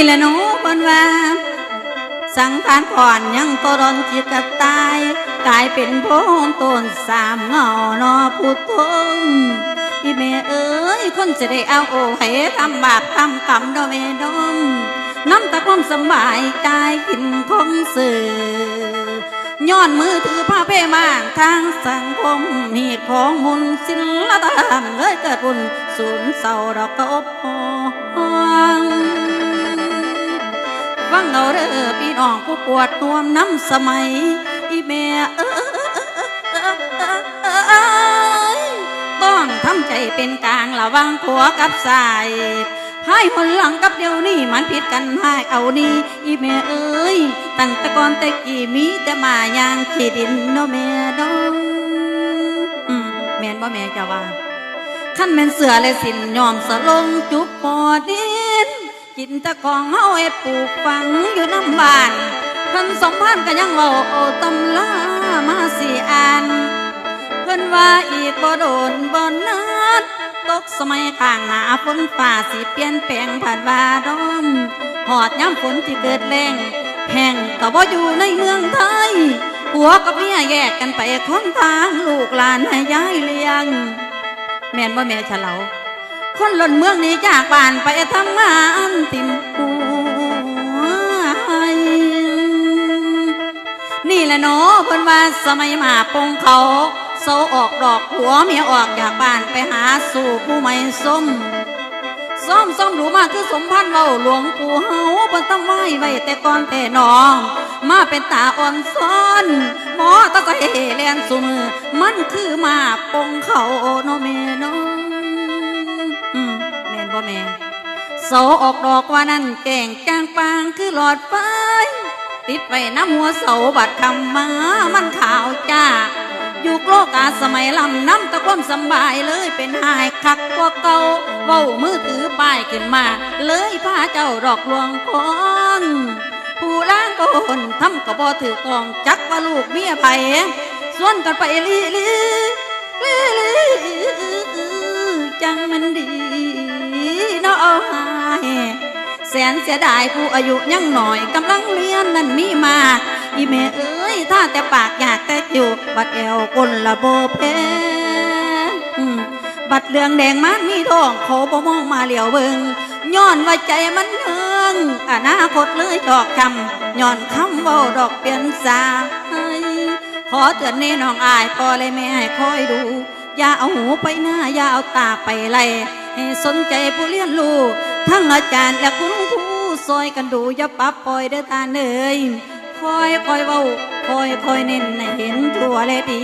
นี่แหละหนูเพิ่นว่า สังขารก่อนยังตรนจิตกตาย กลายเป็นโพงต้นสามเงานอผู้ทงอีแม่เอ้ยคนจะได้เอาโอให้ทำบาปทำกรรมดอเมดมน้ำตาความสบายใจกินคงสื่อย้อนมือถือผ้าเพ่มางทางสังคมเหตุของมุนศิลธรรมเลยเกิดบุญสูญเศร้าดอกกบพอง ฟังเอาเด้อพี่น้องผู้ปวดนวมน้ำสมัย อีแม่เอ้ยต้องทำใจเป็นกลางระวังขัวกับสายให้คนหลังกับเดี๋ยวนี้มันผิดกันให้เอานี่อีแม่เอ้ยตั้งแต่ก่อนแต่กี่มีแต่มาอย่างขี้ดินเนาะแม่ดองอืมแม่นบ่แม่จะว่าขั้นเป็นเสือและสินยอมสลงจุบปอดิน กินแตะกองเฮาเอ็ดปลูกฝังอยู่น้ำบ้านเพิ่นสมพันก็ยังเว้าเอาตำลามาสิอ่านเพิ่นว่าอีกบ่โดนบ่นานตกสมัยข้างหน้าฝนฟ้าสิเปลี่ยนแปลงผ่านว่าดอมหอดย้ำฝนที่เกิดแรงแห้งก็บ่อยู่ในเมืองไทยผัวกับเมียแยกกันไปคนทางลูกหลานให้ย้ายเลี้ยง แม่นบ่แม่ฉลา คนหล่นเมืองนี้จากบ้านไปทำงานติมหัวนี่แหละเนาะเพิ่นว่าสมัยมาปงเขาโซออกดอกหัวเมียออกจากบ้านไปหาสู่ผู้ไม่ส้มส้มส้มหรูมาคือสมพันธ์เว้าหลวงปู่เฮาเพิ่นต้องไว้ไว้แต่ก่อนแต่น้อง มาเป็นตาอ่อนซ้อนหมอตะก็เฮเลียนสุมือมันคือมาปงเขาเนาะแม่เนอืม แม่โสออกดอกว่านั่นแก่งจางปางคือหลอดไฟติดไว้น้ำหัวเสาบัดคำมามันขาวจ้า อยู่โลกาสมัยลำน้ำตะความสบายเลยเป็นหายคักกว่าเก่าเว้ามือถือป้ายขึ้นมา เลยพาเจ้าดอกลวงพรผู้ล้างก็หนทำก็บ่ถือกองจักว่าลูกเมียไผ่ส่วนกันไปลีลีลีลีจังมันดี แสนเสียดายผู้อายุยังหน่อยกำลังเรียนนั่นมีมาอีเมเอ้ยถ้าแต่ปากอยากแต่อยู่บัดแอวคนละโบเพบัดเหลืองแดงมันมีทองเขาบ่มองมาเหลียวเบิงย้อนว่าใจมันเฮืองอนาคตเลยดอกคำย้อนคำเบาดอกเปลี่ยนสาขอเตือนแน่น้องอายพอเลยแม่ให้คอยดู อย่าเอาหูไปหน้าอย่าเอาตาไปไล่ให้สนใจผู้เรียนรู้ ทั้งอาจารย์และคุณครูซอยกันดูอย่าปับปล่อยเด้อตาเนยคอยคอยเว้าคอยคอยเน้นให้เห็นทั่วและดี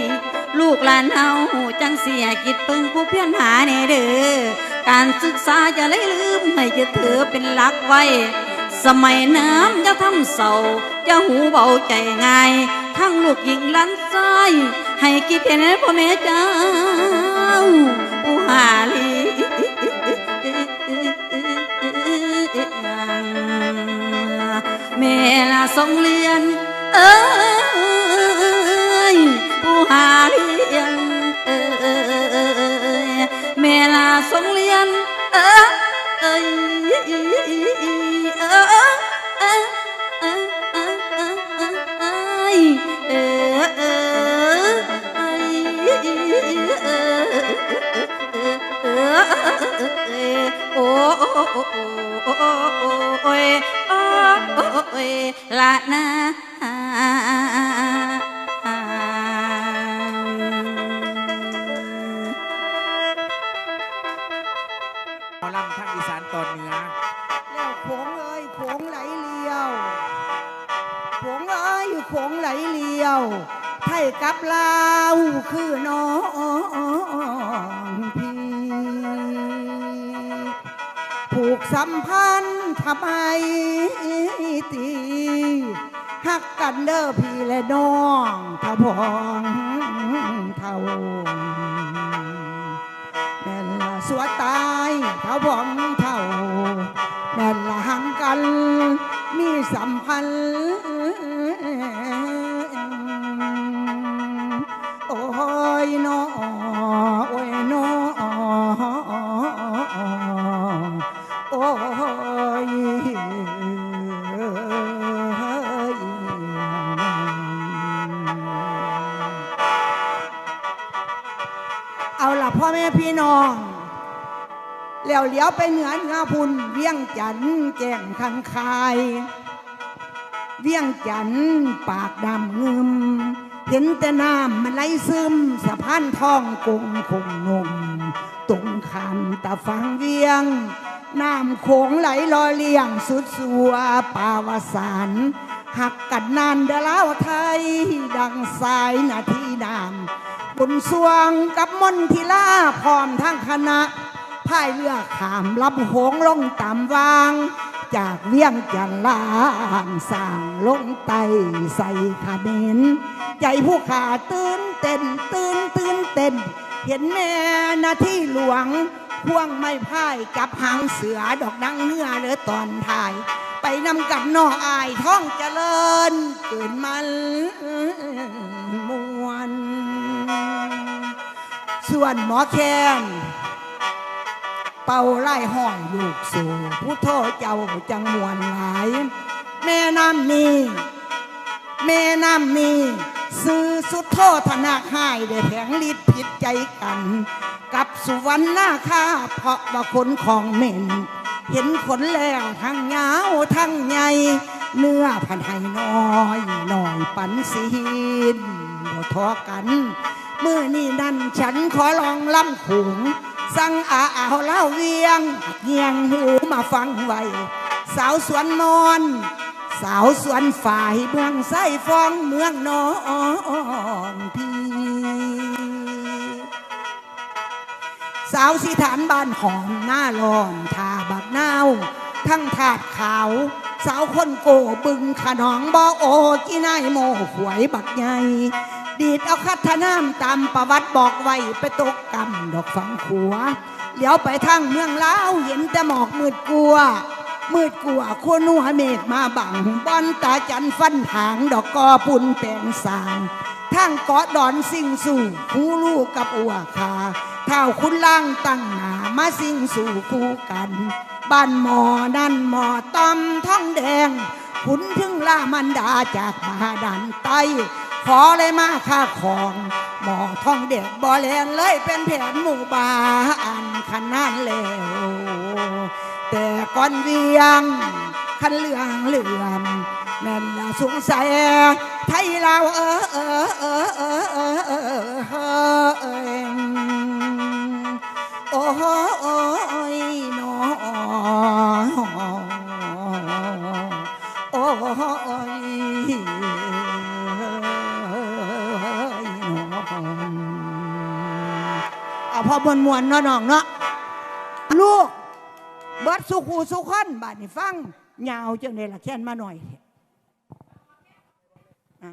ลูกหลานเฮาจังเสียกิจเพิ่งผู้เพียรหาแน่เด้อการศึกษาจะเลยลืมให้จะถือเป็นหลักไว้ สมัยน้ำจะทำเศร้าจะหูเบาใจง่ายทั้งลูกหญิงหล้านซ้ายให้คิดเห็นพ่อแม่เจ้าผู้หาลี แม่ละสองเลือน เออ ยโอ้โอ้โอ้โอ้โอ้ยโอ้ยละนะหมอลำทางอีสานตอนเหนือแล้วโขงเอ้ยโขงไหลเลียวโขงเอ้ยโขงไหลเลียวไทยกับลาวคือน้องพี่ สัมพันธ์ทำไมตีหักกันเด้อพี่และน้องทะพองเท่าแม่นละสัวตายเท่าบ่องเท่าแม่นละหังกันมีสัมพันธ์ พ่อแม่พี่น้อง แล้วเหลียวไปเหนือเหนือพุ่นเวียงจันแก่งคันคาย เวียงจันปากดำงึม เห็นแต่น้ำมันไหลซึมสะพานทองกงคงนมตรงคำตาฟังเวียง น้ำโขงไหลลอเลียงสุดสัวป่าวสารหักกันนานเดลาวไทย ดังสายนาที น้ำบุญสวงกับมนทิลาพร้อมทั้งคณะพายเรือขามลำโขงลงตามวาง จากเวียงจันลางสร้างลงไตใส่ขเมนใจผู้ขาตื่นเต้นตื่นตื่นเต้น เห็นแม่นาที่หลวงพ่วงไม่พ่ายกับหางเสือดอกดังเนื้อเหลือตอนถ่าย ไปนำกับนออายท้องเจริญเกินมัน ส่วนหมอแคนเป่าไล่ห้อยลูกสู่ผู้โทษเจ้าจังมวนหลาย แม่น้ำนี้แม่น้ำนี้ซื้อสุดโทษธนาคายได้แผงลิดผิดใจกัน กับสุวรรณนาคาเพราะว่าคนของเหม็น เห็นขนแล้วทั้งยาวทั้งใหญ่เนื้อพันให้น้อยหน่อยปันสีนบ่ทอกัน มื่อนี่นั่นฉันขอลองล่ำขงสั่งอาเอาเล่าเวียงเงียงหูมาฟังไว้ สาวสวนนอน สาวสวนฝ่ายเมืองไส้ฟองเมืองนอนพี่สาวสีฐานบ้านหอมหน้าลอนทาบักนาว ทั้งถาดขาว สาวคนโกบึงขนองบอโอกีนายโมหวยบักใหญ่ดีดเอาคัดทน้ำตามประวัติบอกไว้ไปตกกำดอกฝังขัวเลี้ยวไปทางเมืองลาวเห็นแต่หมอกมืดกลัว มืดกลัวคนหัวเมฆมาบังบอนตาจันฟันหางดอกกอปุ่นแปลงสางทางเกาะดอนสิ่งสู่คู่ลูกกับอัวคาเท่าคุณล่างตั้งหนามาสิ่งสู่คู่กัน บ้านหมอนั่นหมอตอมท้องแดง ขุนถึงล่ามันดาจากมาดันไต ขอเลยมาค่าของ หมอท้องเด็กบ่แลนเลยเป็นแผนหมู่บ้านขนาดแล้วแต่ก่อนเวียงคันเหลืองเหลื่อมแม่นละสงสัยไทยเราเออเออเออเออเออ อาพอมวนมวนๆเนาะน้องเนาะลูก เบิดสุขูสุขคนบาดนี่ฟังยาวจังเลยล่ะแค้นมาหน่อยอะ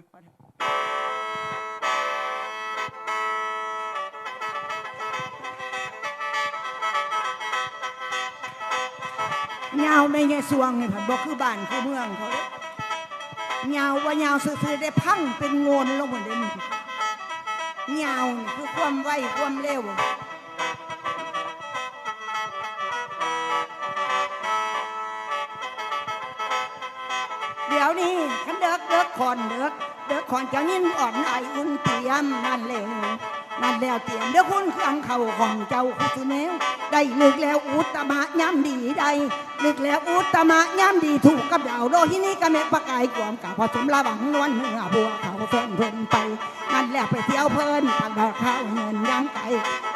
ยาวไม่ไงสวงนี่ผันบอกคือบ้านคือเมืองเขาเด้ยาวว่ายาวซื่อๆได้พังเป็นโงนลงหมดเลยนี่ยาวนี่คือความไวความเร็ว ยวนี้ขันเด็กเด็กคอนเด็กเด็กคอนจะยินอ่อนไออุ่นเตรียมนั่นเลย นั่นแล้วเตรียมเดี๋ยวคุณเครื่องเข่าของเจ้าคุสุเนวได้ลึกแล้วอุตมะย้ำดีได้ลึกแล้วอุตมะย้ำดีถูกกับดาวโดที่นี่ก็เมฆประกายความกับผสมระวังนวลเนื้อบัวเขาแฟนเพิ่นไปนั่นแล้วไปเที่ยวเพลินปากดอกข้าวเงินยางไก่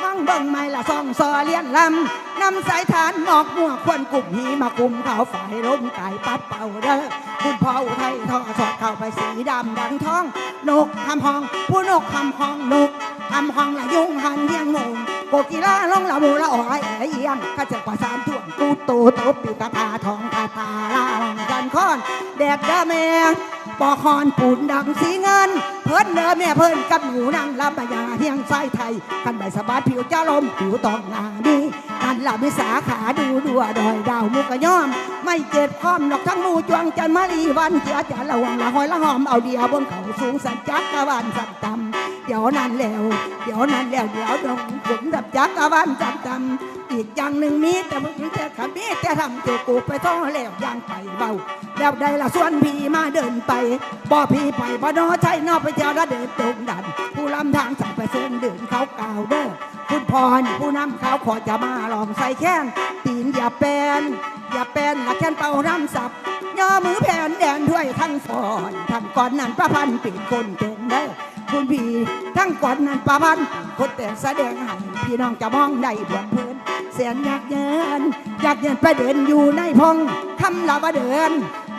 มั่งเบิ่งไม่ละซองซอเลียนลำนำสายทานหมอกมัวควนกลุ่มหีมากุมเขาฝ่ายลมไก่ปัดเป่าเด้อคุณพ่ออุทัยทอสอดเข้าไปสีดำดังท้องนกคำห้องผู้นกคำห้องนก ทำห้องละยุ่งหันเยี่ยงงงโกกีฬาลงละมูละอ้อยเอียงข้าเจ็บกว่าสามถ่วงตูโตโตปีกตาทองตาตาลาองกันค้อนแดกดาแมงปอคอนปูนดังสีเงิน เพิ่นเด้อแม่เพิ่นกับหมูนางลำบายาเฮียงไส้ไทยกันใบสะบาดผิวจ้าลมผิวตองงาดี กันหลับวิสาขาดูดัวดอยดาวมุกกะย่อม ไม่เจ็ดพร้อมดอกทั้งมูจวงจันมาลีวันเจียจันละวังละหอยละหอมเอาเดียวบนเขาสูงสันจักกะวันสันตำเดี๋ยวนั้นแล้วเดี๋ยวนั้นแล้วเดี๋ยวดงผมดับจักกะวันสันตำอีกอย่างหนึ่งมีแต่มึงแต่ขมีแต่ทำเจอกูไปท่องแล้วยังไปเบาแล้วได้ละส่วนพี่มาเดินไปบ่พี่ไปบ่นอใช่นอไปเจ้าละเดินตรงดันผู้ลำทางสั่งไปเส้นเดินเขากล่าวเด้อ อรผู้นำเขาขอจะมาหลองใส่แข้งตีนอย่าแปนอย่าแปนละแค้นเป่ารำสับย่อมือแผ่นแดนด้วยทั้งฟอนทั้งก่อนนั้นประพันธ์ปิดคนเต็งเด้คุณพี่ทั้งก่อนนั้นประพันธ์คนแต่แสดงให้พี่น้องจะมองได้บวนเพลินแสนอยากเยินอยากเยินไปเดินอยู่ในพงคำลาบเดิน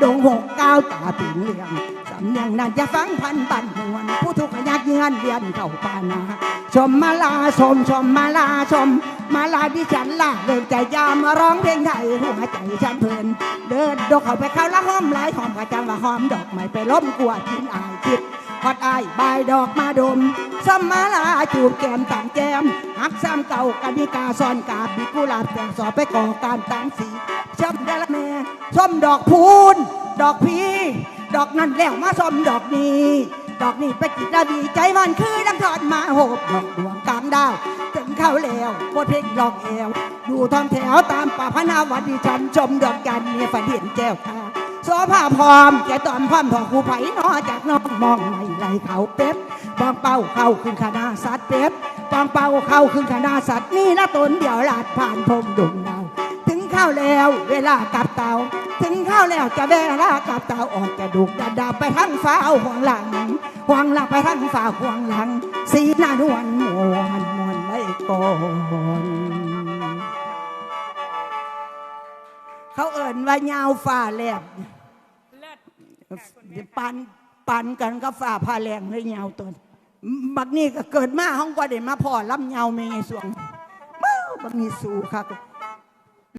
ดงหกก้าวตาปีเหลี่ยมสำเนียงนั้นจะฟังพันบันหวนผู้ทุกข์ยาก เยือนเวียนเข้าปานาชมมาลาชมชมมาลาชม มาลาดิฉันล่าเดินใจยามมาร้องเพลงไทยหัวใจฉันเพลินเดินดกเข้าไปเข้าละหอมหลายหอมกระจังว่าหอมดอกไม้ไปล้มกลัวทิ้งอายคิดพอดอายบายดอกมาดมซ้ำมาลาจูบแก้มต่างแก้มหักซ้ำเก่ากันิกาซ่อนกาบบิกุหลาบแต่งสอบไปก่อการต่างสีช้ำเดละแม่ส้มดอกพูน ดอกพีดอกนั่นแล้วมาส้มดอกนี้ ดอกนี้ไปกินระดีใจมันคือดังทอดมาโหบดอกดวงกลางดาว ถึงเข้าแล้วโคตรเพลงลองแอวอยู่ทองแถวตามป่าพนาวันดีฉันชมดอกจันเมียฝันเห็นแก้วค่ะโซภาพร้อมแกตอนพร้อมทอคูไผ่นอจากน้องมองไม่ไหลเขาเป็ดปองเป้าเข้าขึ้นคณะสัตว์เป็ดปองเป้าเข้าขึ้นคณะสัตว์นี่ละตนเดียวลาดผ่านพรมดงดาวถึงข้าวแล้วเวลากลับเตาถึงข้าวแล้วจะเวลากลับเตาออกจะดุกดันดาไปทั้งฟ้าเอาห่วงหลัง ห่วงหลังไปทั้งฟ้าห่วงหลัง สีหน้านวลมวนมวนไม่ก่อนเขาเอิ่นว่ายาวฝ่าแลบปันปันกันก็ฝ่าพาแรงเลยยาวตัวบักนี่ก็เกิดมาห้องกว่าเด็มาพ่อลำยาวเมยสวงเบ้าบักนี่สู้ค่ะ